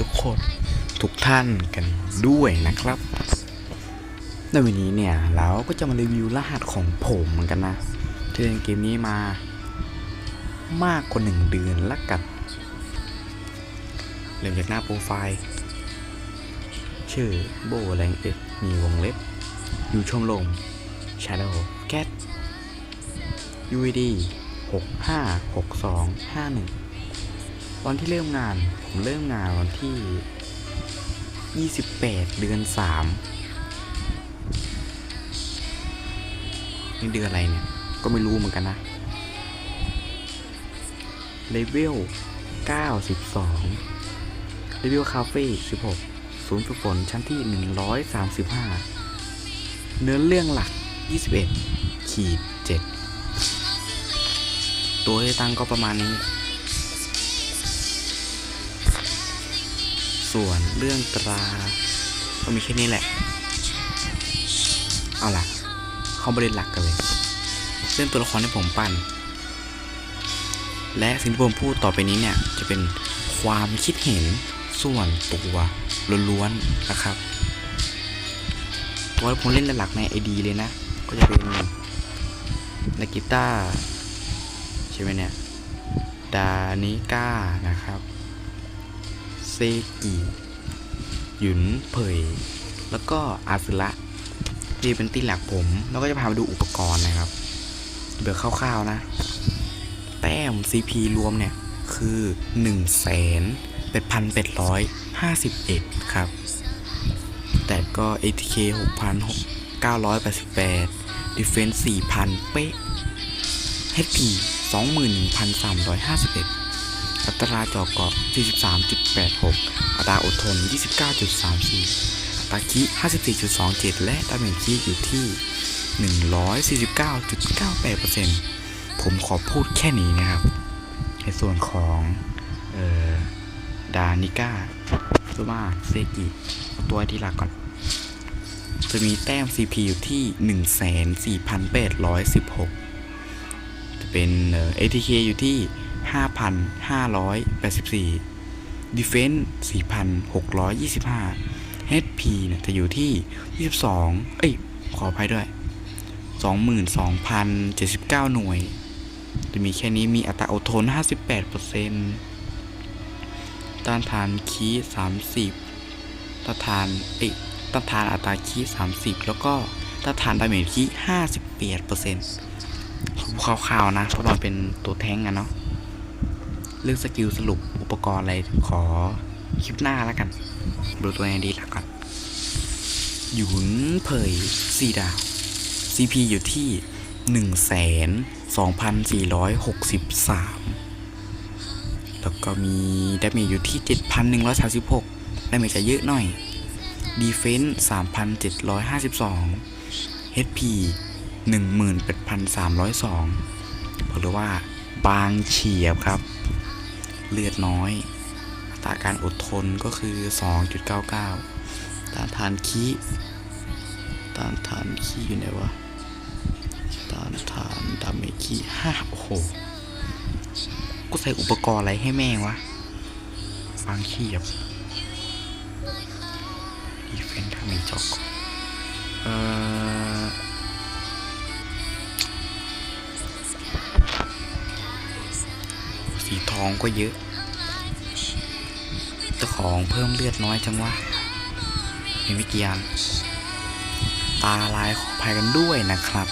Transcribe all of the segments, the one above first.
ทุกคนทุกท่านกันด้วยนะครับ ในวันนี้เนี่ยเราก็จะมารีวิวรหัสของผมเหมือนกันนะเล่นเกมนี้มามากกว่าหนึ่งเดือนละกัน เริ่มจากหน้าโปรไฟล์ ชื่อโบแรงเอ็ดมีวงเล็บ อยู่ช่องลม Shadow Cat UVD 6 5 6 2 5 1 ตอนที่เริ่มงานผมเริ่มงานวันที่ 28 เดือน 3 นี่เดือนอะไรเนี่ย ก็ไม่รู้เหมือนกันนะ เลเวล 92 เลเวลคาเฟ่16 ศูนย์ฝึกฝนชั้นที่ 135 เนื้อเรื่องหลัก 21 ขีด 7 ตัวที่ตั้งก็ประมาณนี้ ส่วนเรื่องตรา ก็มีแค่นี้แหละ เอาล่ะ เข้าประเด็นหลักกันเลยเรื่องตัวละครที่ผมปั้น และสิ่งที่ผมพูดต่อไปนี้เนี่ย จะเป็นความคิดเห็นส่วนตัวล้วนๆนะครับ ตัวผมเล่นหลักในไอดีเลยนะ ก็จะเป็นนากิต้าใช่ไหมเนี่ย ดานิก้านะครับ กิหยุนเผย แล้วก็อาซึระนี่เป็นตีหลักผม แล้วก็จะพาไปดูอุปกรณ์นะครับเบื่อคร่าวๆนะ แต้ม CP รวมเนี่ย คือ1นึ่งแสนเป็นพันเป็ดร้อยห้าสิบเอ็ดครับ แต่ก็ ATK 6,988 Defense 4,000เป๊ะ HP 21,351อั อัตราจ่อเกาะ 43.86 อัตราอดทน 29.34 อัตราคิ 54.27 และดาเมจคิอยู่ที่ 149.98%ผมขอพูดแค่นี้นะครับ ในส่วนของออดานิก้าซูมาเซกิตัวที่หลักก่อนจะมีแต้ม CP อยู่ที่ 14,816 จะเป็นเอ่อ ATK อยู่ที่ 5,584 Defense 4,625 HP เนี่ยจะอยู่ที่ 22 เอ้ย ขออภัยด้วย 22,079 หน่วย จะมีแค่นี้มีอัตราอดทน 58%ต้านทานคี30ต้านทาน เอ้ยต้านทานอัตราคี30 แล้วก็ต้านทานดาเมจคี58%คร่าวๆนะ เพราะมันเป็นตัวแท้งอะเนาะ เรื่องสกิลสรุปอุปกรณ์อะไรขอคลิปหน้าแล้วกัน ดูตัวเองดีหลักก่อนหยุนเผย4ดาว CP อยู่ที่ 1,2463 แล้วก็มีดาเมจอยู่ที่ 7,136ดาเมจจะเยอะหน่อย Defense 3,752 HP 18,302บอกเลยว่าบางเฉียบครับ เลือดน้อยอัตราการอดทนก็คือ 2.99ต้านทานคีต้านทานคีอยู่ไหนวะต้านทานดาเมจคีห้าโอ้โหกูใส่อุปกรณ์อะไรให้แม่งวะบางเฉียบดีเฟนทามีจอกเอ่อ สีทองก็เยอะแต่ของเพิ่มเลือดน้อยจังวะมีไม่กี่อันตาลายขออภัยกันด้วยนะครับ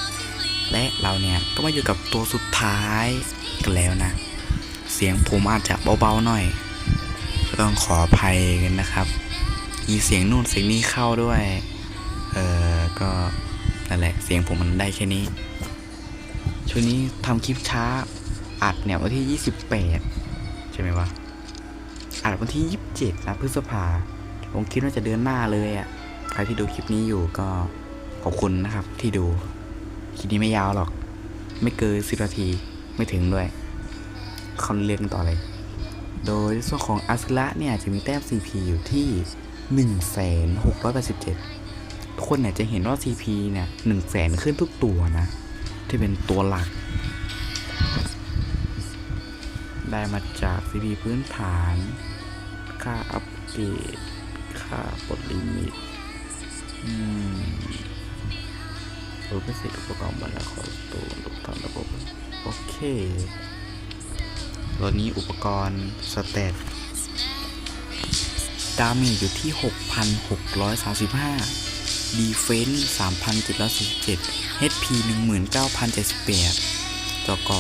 และเราเนี่ยก็มาอยู่กับตัวสุดท้ายกันแล้วนะ เสียงผมอาจจะเบาๆหน่อย ก็ต้องขออภัยกันนะครับ มีเสียงนู่นเสียงนี้เข้าด้วย เออก็นั่นแหละเสียงผมมันได้แค่นี้ช่วงนี้ทำคลิปช้า อัดเนี่ยวันที่ 28 ใช่ไหมวะ อัดวันที่ 27นะพฤษภาผมคิดว่าจะเดือนหน้าเลยอะ่ะ ใครที่ดูคลิปนี้อยู่ก็ขอบคุณนะครับ ที่ดู คลิปนี้ไม่ยาวหรอก ไม่เกิน10นาทีไม่ถึงด้วยเขาเรียนกันต่อเลย โดยส่วนของอาสระเนี่ยจะมีแต้ม CP อยู่ที่ 1,687 ทุกคนเนี่ยจะเห็นว่า CP เนี่ย100,000ขึ้นทุกตัวนะ ที่เป็นตัวหลัก ได้มาจาก CP พื้นฐาน ค่าอัพเกตค่าปลดลิมิต อืมรู้เป็นสิทธิอุปกรณ์บรรลัคอสตูนลูกทำระบบ โอเคตัวนี้อุปกรณ์สเตตดาเมจอยู่ที่ 6,635ดีเฟนส์3,747 HP 19,078 จอกอ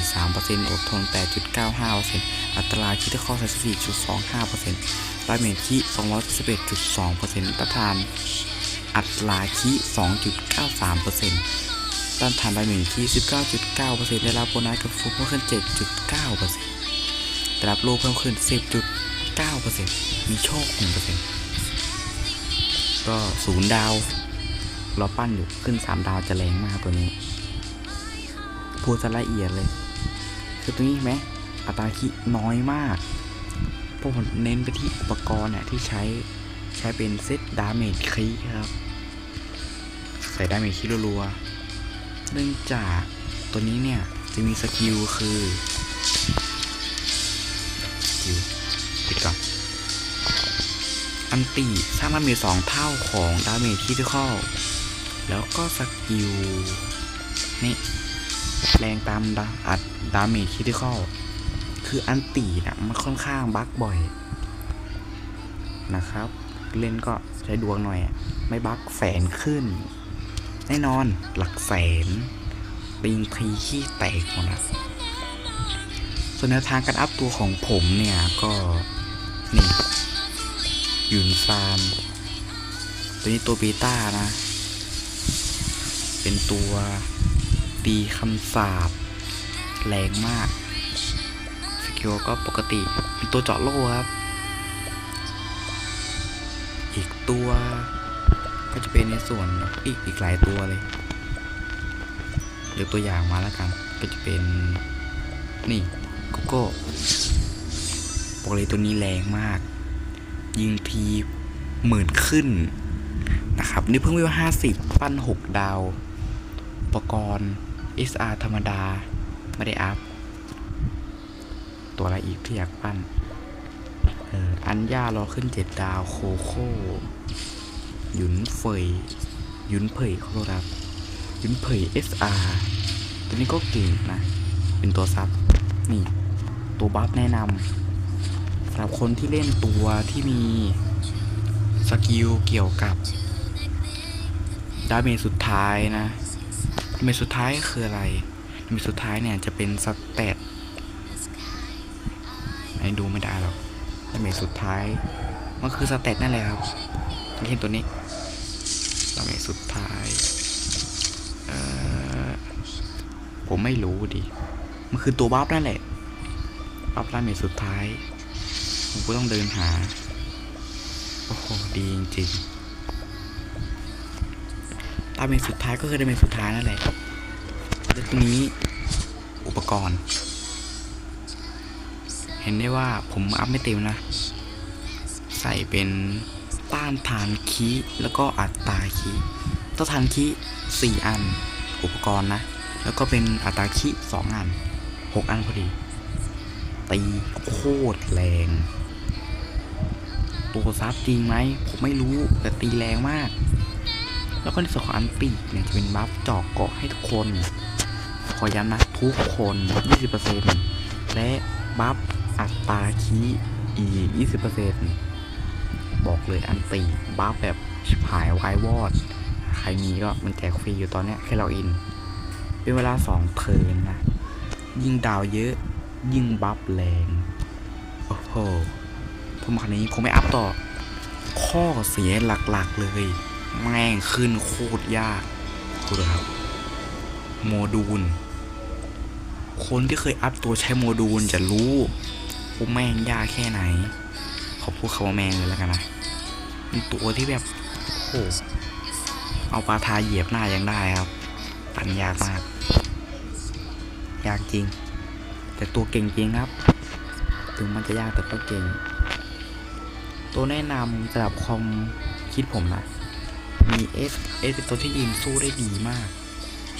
6.43%อดทน 8.95%อัตราคิดข้อ44.25%ดาเมจคิ211.2%ต้านทานอัตราคิ2.93%ต้านทานดาเมจคิ19.9%ได้รับโบนัสกับฟุกเพิ่มขึ้น 7.9%ได้รับโลเพิ่มขึ้น 10.9%มีโชค 1%ก็ศูนย์ดาวเราปั้นอยู่ขึ้น 3 ดาวจะแรงมากตัวนี้ พูดซะละเอียดเลย คือตัวนี้ไหมอัตราคิน้อยมากเพราะผมเน้นไปที่อุปกรณ์เนี่ยที่ใช้ใช้เป็นเซตดาเมจคีครับ ใส่ดาเมจคีรัวๆเนื่องจากตัวนี้เนี่ยจะมีสกิลคือสกิลปิดก่อนอันตีสร้างดาเมจสองเท่าของดาเมจที่ที่เข้าแล้วก็สกิลนี่ แรงตามดาอัดดาเมจคิดที่เข้าคืออันตีนะมันค่อนข้างบั๊กบ่อยนะครับ เล่นก็ใช้ดวงหน่อย ไม่บั๊กแสนขึ้น แน่นอนหลักแสนปิงทีขี้แตกหมดนะส่วนแนวทางการอัพตัวของผมเนี่ยก็นี่ยุนซานตัวนี้ตัวเบต้านะ เป็นตัว ตีคำสาบแรงมากสกิลก็ปกติเป็นตัวเจาะโล่ครับ อีกตัวก็จะเป็นในส่วนอีกอีกหลายตัวเลยเดี๋ยวตัวอย่างมาแล้วกัน ก็จะเป็นนี่โกโก้ปกติตัวนี้แรงมาก ยิงทีหมื่นขึ้นนะครับ นี่เพิ่งวิวห้าสิบปั้นหกดาว อุปกรณ์ SR ธรรมดา ไม่ได้อัพ ตัวอะไรอีกที่อยากปั้น เออ อันย่ารอขึ้นเจ็ดดาว โคโค่หยุนเฟยหยุนเผยเขอโทษครับหยุนเผย SR ตัวนี้ก็เก่งนะ เป็นตัวซับ นี่ ตัวบัฟแนะนำสำหรับคนที่เล่นตัวที่มีสกิลเกี่ยวกับดาเมจสุดท้ายนะ เมสุดท้ายคืออะไรเมสุดท้ายเนี่ยจะเป็นสเตตให้ดูไม่ได้หรอกดาเมจสุดท้าย มันคือสเตตนั่นแหละครับเห็นตัวนี้ดาเมจสุดท้าย เอ่อ ผมไม่รู้ดิ มันคือตัวบัฟนั่นแหละ บัฟดาเมจสุดท้าย ผมก็ต้องเดินหา โอ้โห ดีจริงๆาเมจสุดท้ายก็คือดาเมจสุดท้ายนั่นแหละแล้วทีนี้อุปกรณ์ เห็นได้ว่าผมอัพไม่เต็มนะ ใส่เป็นต้านทานคีแล้วก็อัตราคีต้านทานคีสี่อัน อุปกรณ์นะ แล้วก็เป็นอัตราคีสองอันหกอันพอดี ตีโคตรแรงตัวซับจริงไหม ผมไม่รู้แต่ตีแรงมาก แล้วก็ในส่วนของอันติเนี่ยจะเป็นบัฟเจาะเกาะให้ทุกคน ขอย้ำนะทุกคน 20%และบัฟอัตราคีอีก 20%บอกเลยอันติบัฟแบบชิบหายวายวอด ใครมีก็มันแจกฟรีอยู่ตอนเนี้ยแค่เราอิน เป็นเวลา 2 เทินนะ ยิ่งดาวเยอะ ยิ่งบัฟแรง โอ้โหผมคันนี้คงไม่อัพต่อ ข้อเสียหลักๆเลย แม่งขึ้นโคตรยากดูนะครับโมดูล คนที่เคยอัพตัวใช้โมดูลจะรู้ว่าแม่งยากแค่ไหน ขอพูดคำว่าแม่งเลยแล้วกันนะเป็นตัวที่แบบโอ้โหเอาปลาทาเหยียบหน้ายังได้ครับ ปันยากมาก ยากจริง แต่ตัวเก่งจริงครับ ถึงมันจะยากแต่ก็เก่ง ตัวแนะนำสำหรับความคิดผมนะ มีเอสเอสเป็นตัวที่ยิงสู้ได้ดีมาก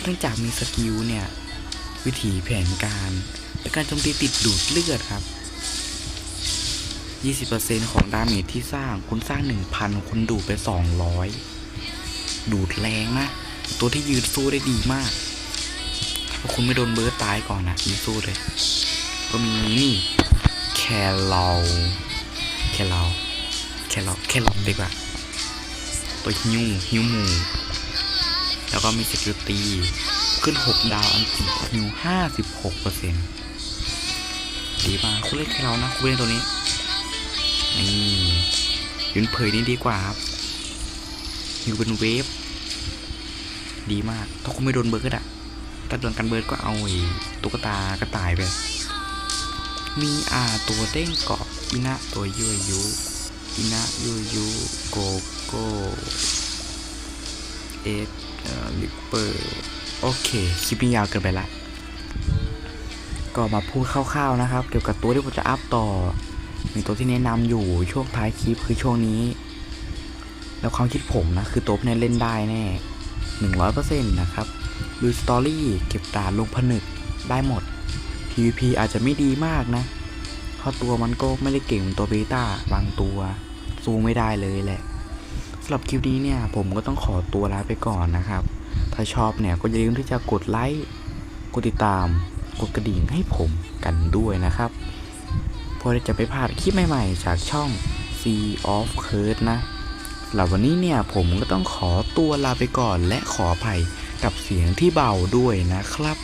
เนื่องจากมีสกิลเนี่ย วิธีแผนการและการโจมตีติดดูดเลือดครับ 20%ของดาเมจที่สร้างคุณสร้าง 1,000 คุณดูดไป 200 ดูดแรงนะ ตัวที่ยืนสู้ได้ดีมากถ้าคุณไม่โดนเบิร์ดตายก่อนนะยืนสู้เลย ก็มีนี่แคลอลแคลอลแคลอลแคลอลดีกว่า ตัวฮิวฮิวหมูแล้วก็มีสกิลตีขึ้น 6 ดาวอันติฮิว56%ดีมากคุณเล่นแค่เรานะคุณเล่นตัวนี้นี่ยืนเผยนี่ดีกว่าครับฮิวเป็นเวฟดีมาก ถ้าคุณไม่โดนเบิร์ดอะถ้าโดนกันเบิร์ดก็เอาไอ้ตุ๊กตากระต่ายไปมีอาตัวเด้งเกาะอินะตัวยั่วยุ อินะยั่วยุโกโก้เอ็ดเอ่อลิปเปอร์โอเคคลิปนี้ยาวเกินไปละ ก็มาพูดคร่าวๆนะครับ เกี่ยวกับตัวที่ผมจะอัพต่อ มีตัวที่แนะนำอยู่ช่วงท้ายคลิปคือช่วงนี้ แล้วความคิดผมนะ คือตัวเนี่ยเล่นได้แน่หนึ่งร้อยเปอร์เซ็นต์นะครับดูสตอรี่เก็บดาลงผนึกได้หมด PVP อาจจะไม่ดีมากนะ เพราะตัวมันก็ไม่ได้เก่งตัวเบต้าบางตัวสู้ไม่ได้เลยแหละสำหรับคลิปนี้เนี่ย ผมก็ต้องขอตัวลาไปก่อนนะครับ ถ้าชอบเนี่ยก็อย่าลืมที่จะกดไลค์กดติดตาม กดกระดิ่งให้ผมกันด้วยนะครับเพื่อที่จะไม่พลาดคลิปใหม่ๆ จากช่อง Sea of Curse นะสำหรับวันนี้เนี่ยผมก็ต้องขอตัวลาไปก่อนและขออภัยกับเสียงที่เบาด้วยนะครับ